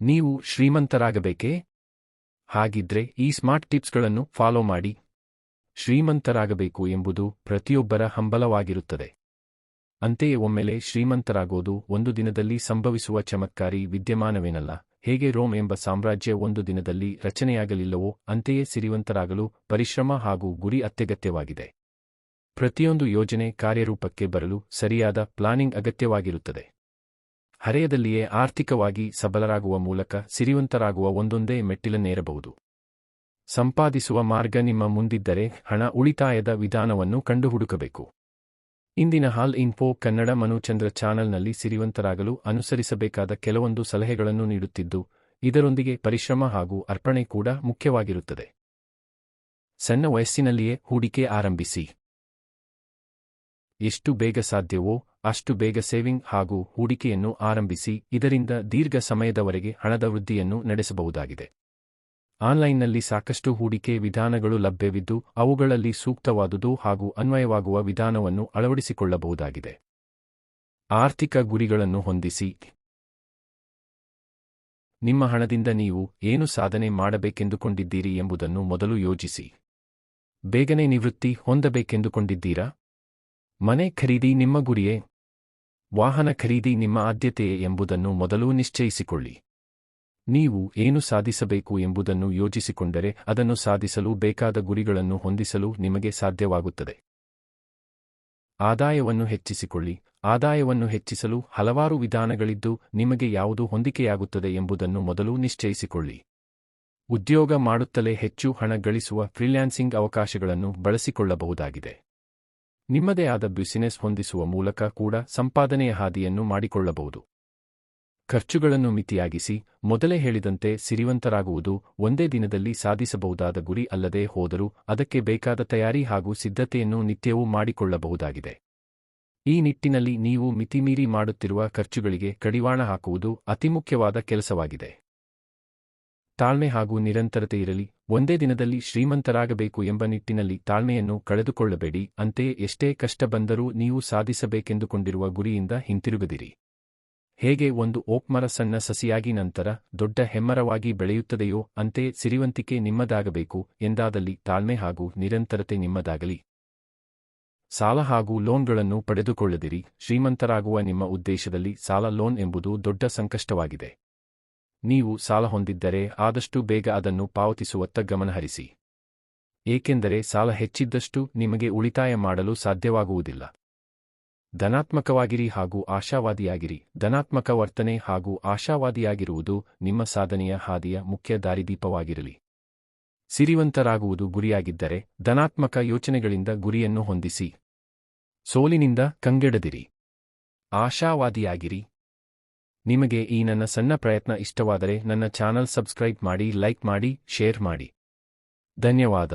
ನೀವು ಶ್ರೀಮಂತರಾಗಬೇಕೇ? ಹಾಗಿದ್ರೆ ಈ ಸ್ಮಾರ್ಟ್ ಟಿಪ್ಸ್ಗಳನ್ನು ಫಾಲೋ ಮಾಡಿ. ಶ್ರೀಮಂತರಾಗಬೇಕು ಎಂಬುದು ಪ್ರತಿಯೊಬ್ಬರ ಹಂಬಲವಾಗಿರುತ್ತದೆ. ಅಂತೆಯೇ ಒಮ್ಮೆಲೆ ಶ್ರೀಮಂತರಾಗೋದು ಒಂದು ದಿನದಲ್ಲಿ ಸಂಭವಿಸುವ ಚಮತ್ಕಾರಿ ವಿದ್ಯಮಾನವೇನಲ್ಲ. ಹೇಗೆ ರೋಮ್ ಎಂಬ ಸಾಮ್ರಾಜ್ಯ ಒಂದು ದಿನದಲ್ಲಿ ರಚನೆಯಾಗಲಿಲ್ಲವೋ ಅಂತೆಯೇ ಸಿರಿವಂತರಾಗಲು ಪರಿಶ್ರಮ ಹಾಗೂ ಗುರಿ ಅತ್ಯಗತ್ಯವಾಗಿದೆ. ಪ್ರತಿಯೊಂದು ಯೋಜನೆ ಕಾರ್ಯರೂಪಕ್ಕೆ ಬರಲು ಸರಿಯಾದ ಪ್ಲಾನಿಂಗ್ ಅಗತ್ಯವಾಗಿರುತ್ತದೆ. ಹರೆಯದಲ್ಲಿಯೇ ಆರ್ಥಿಕವಾಗಿ ಸಬಲರಾಗುವ ಮೂಲಕ ಸಿರಿವಂತರಾಗುವ ಒಂದೊಂದೇ ಮೆಟ್ಟಿಲನ್ನೇರಬಹುದು. ಸಂಪಾದಿಸುವ ಮಾರ್ಗ ನಿಮ್ಮ ಮುಂದಿದ್ದರೆ ಹಣ ಉಳಿತಾಯದ ವಿಧಾನವನ್ನು ಕಂಡುಹುಡುಕಬೇಕು. ಇಂದಿನ ಹಾಲ್ ಇನ್ಫೋ ಕನ್ನಡ ಮನುಚಂದ್ರ ಚಾನೆಲ್ನಲ್ಲಿ ಸಿರಿವಂತರಾಗಲು ಅನುಸರಿಸಬೇಕಾದ ಕೆಲವೊಂದು ಸಲಹೆಗಳನ್ನು ನೀಡುತ್ತಿದ್ದು, ಇದರೊಂದಿಗೆ ಪರಿಶ್ರಮ ಹಾಗೂ ಅರ್ಪಣೆ ಕೂಡ ಮುಖ್ಯವಾಗಿರುತ್ತದೆ. ಸಣ್ಣ ವಯಸ್ಸಿನಲ್ಲಿಯೇ ಹೂಡಿಕೆ ಆರಂಭಿಸಿ. ಎಷ್ಟು ಬೇಗ ಸಾಧ್ಯವೋ ಅಷ್ಟು ಬೇಗ ಸೇವಿಂಗ್ ಹಾಗೂ ಹೂಡಿಕೆಯನ್ನು ಆರಂಭಿಸಿ ಇದರಿಂದ ದೀರ್ಘ ಸಮಯದವರೆಗೆ ಹಣದ ವೃದ್ಧಿಯನ್ನು ನಡೆಸಬಹುದಾಗಿದೆ. ಆನ್ಲೈನ್ನಲ್ಲಿ ಸಾಕಷ್ಟು ಹೂಡಿಕೆ ವಿಧಾನಗಳು ಲಭ್ಯವಿದ್ದು ಅವುಗಳಲ್ಲಿ ಸೂಕ್ತವಾದುದು ಹಾಗೂ ಅನ್ವಯವಾಗುವ ವಿಧಾನವನ್ನು ಅಳವಡಿಸಿಕೊಳ್ಳಬಹುದಾಗಿದೆ. ಆರ್ಥಿಕ ಗುರಿಗಳನ್ನು ಹೊಂದಿಸಿ. ನಿಮ್ಮ ಹಣದಿಂದ ನೀವು ಏನು ಸಾಧನೆ ಮಾಡಬೇಕೆಂದುಕೊಂಡಿದ್ದೀರಿ ಎಂಬುದನ್ನು ಮೊದಲು ಯೋಜಿಸಿ ಬೇಗನೆ ನಿವೃತ್ತಿ ಹೊಂದಬೇಕೆಂದುಕೊಂಡಿದ್ದೀರಾ? ಮನೆ ಖರೀದಿ ನಿಮ್ಮ ಗುರಿಯೇ. ವಾಹನ ಖರೀದಿ ನಿಮ್ಮ ಆದ್ಯತೆಯೇ ಎಂಬುದನ್ನು ಮೊದಲು ನಿಶ್ಚಯಿಸಿಕೊಳ್ಳಿ. ನೀವು ಏನು ಸಾಧಿಸಬೇಕು ಎಂಬುದನ್ನು ಯೋಜಿಸಿಕೊಂಡರೆ ಅದನ್ನು ಸಾಧಿಸಲು ಬೇಕಾದ ಗುರಿಗಳನ್ನು ಹೊಂದಿಸಲು ನಿಮಗೆ ಸಾಧ್ಯವಾಗುತ್ತದೆ. ಆದಾಯವನ್ನು ಹೆಚ್ಚಿಸಿಕೊಳ್ಳಿ. ಆದಾಯವನ್ನು ಹೆಚ್ಚಿಸಲು ಹಲವಾರು ವಿಧಾನಗಳಿದ್ದು ನಿಮಗೆ ಯಾವುದು ಹೊಂದಿಕೆಯಾಗುತ್ತದೆ ಎಂಬುದನ್ನು ಮೊದಲು ನಿಶ್ಚಯಿಸಿಕೊಳ್ಳಿ. ಉದ್ಯೋಗ ಮಾಡುತ್ತಲೇ ಹೆಚ್ಚು ಹಣ ಗಳಿಸುವ ಫ್ರೀಲ್ಯಾನ್ಸಿಂಗ್ ಅವಕಾಶಗಳನ್ನು ಬಳಸಿಕೊಳ್ಳಬಹುದಾಗಿದೆ. ನಿಮ್ಮದೇ ಆದ ಬ್ಯುಸಿನೆಸ್ ಹೊಂದಿಸುವ ಮೂಲಕ ಕೂಡ ಸಂಪಾದನೆಯ ಹಾದಿಯನ್ನು ಮಾಡಿಕೊಳ್ಳಬಹುದು. ಖರ್ಚುಗಳನ್ನು ಮಿತಿಯಾಗಿಸಿ, ಮೊದಲೇ ಹೇಳಿದಂತೆ ಸಿರಿವಂತರಾಗುವುದು ಒಂದೇ ದಿನದಲ್ಲಿ ಸಾಧಿಸಬಹುದಾದ ಗುರಿ ಅಲ್ಲದೆ ಹೋದರೂ ಅದಕ್ಕೆ ಬೇಕಾದ ತಯಾರಿ ಹಾಗೂ ಸಿದ್ಧತೆಯನ್ನು ನಿತ್ಯವೂ ಮಾಡಿಕೊಳ್ಳಬಹುದಾಗಿದೆ. ಈ ನಿಟ್ಟಿನಲ್ಲಿ ನೀವು ಮಿತಿಮೀರಿ ಮಾಡುತ್ತಿರುವ ಖರ್ಚುಗಳಿಗೆ ಕಡಿವಾಣ ಹಾಕುವುದು ಅತಿಮುಖ್ಯವಾದ ಕೆಲಸವಾಗಿದೆ. ತಾಳ್ಮೆ ಹಾಗೂ ನಿರಂತರತೆ ಇರಲಿ ಒಂದೇ ದಿನದಲ್ಲಿ ಶ್ರೀಮಂತರಾಗಬೇಕು ಎಂಬ ನಿಟ್ಟಿನಲ್ಲಿ ತಾಳ್ಮೆಯನ್ನು ಕಳೆದುಕೊಳ್ಳಬೇಡಿ, ಅಂತೆಯೇ ಎಷ್ಟೇ ಕಷ್ಟ ಬಂದರೂ ನೀವು ಸಾಧಿಸಬೇಕೆಂದುಕೊಂಡಿರುವ ಗುರಿಯಿಂದ ಹಿಂತಿರುಗದಿರಿ. ಹೇಗೆ ಒಂದು ಓಕ್ ಮರ ಸಣ್ಣ ಸಸಿಯಾಗಿ ನಂತರ ದೊಡ್ಡ ಹೆಮ್ಮರವಾಗಿ ಬೆಳೆಯುತ್ತದೆಯೋ, ಅಂತೆ ಸಿರಿವಂತಿಕೆ ನಿಮ್ಮದಾಗಬೇಕು, ಎಂದಾದಲ್ಲಿ ತಾಳ್ಮೆ ಹಾಗೂ ನಿರಂತರತೆ ನಿಮ್ಮದಾಗಲಿ. ಸಾಲ ಹಾಗೂ ಲೋನ್ಗಳನ್ನು ಪಡೆದುಕೊಳ್ಳದಿರಿ, ಶ್ರೀಮಂತರಾಗುವ ನಿಮ್ಮ ಉದ್ದೇಶದಲ್ಲಿ ಸಾಲ ಲೋನ್ ಎಂಬುದು ದೊಡ್ಡ ಸಂಕಷ್ಟವಾಗಿದೆ. ನೀವು ಸಾಲ ಹೊಂದಿದ್ದರೆ ಆದಷ್ಟು ಬೇಗ ಅದನ್ನು ಪಾವತಿಸುವತ್ತ ಗಮನಹರಿಸಿ. ಏಕೆಂದರೆ ಸಾಲ ಹೆಚ್ಚಿದ್ದಷ್ಟು ನಿಮಗೆ ಉಳಿತಾಯ ಮಾಡಲು ಸಾಧ್ಯವಾಗುವುದಿಲ್ಲ. ಧನಾತ್ಮಕವಾಗಿರಿ ಹಾಗೂ ಆಶಾವಾದಿಯಾಗಿರಿ. ಧನಾತ್ಮಕ ವರ್ತನೆ ಹಾಗೂ ಆಶಾವಾದಿಯಾಗಿರುವುದು ನಿಮ್ಮ ಸಾಧನೆಯ ಹಾದಿಯ ಮುಖ್ಯ ದಾರಿದೀಪವಾಗಿರಲಿ. ಸಿರಿವಂತರಾಗುವುದು ಗುರಿಯಾಗಿದ್ದರೆ ಧನಾತ್ಮಕ ಯೋಚನೆಗಳಿಂದ ಗುರಿಯನ್ನು ಹೊಂದಿಸಿ. ಸೋಲಿನಿಂದ ಕಂಗೆಡದಿರಿ. ಆಶಾವಾದಿಯಾಗಿರಿ. ನಿಮಗೆ ಈ ನನ್ನ ಸಣ್ಣ ಪ್ರಯತ್ನ ಇಷ್ಟವಾದರೆ ನನ್ನ ಚಾನಲ್ ಸಬ್ಸ್ಕ್ರೈಬ್ ಮಾಡಿ, ಲೈಕ್ ಮಾಡಿ, ಶೇರ್ ಮಾಡಿ. ಧನ್ಯವಾದ.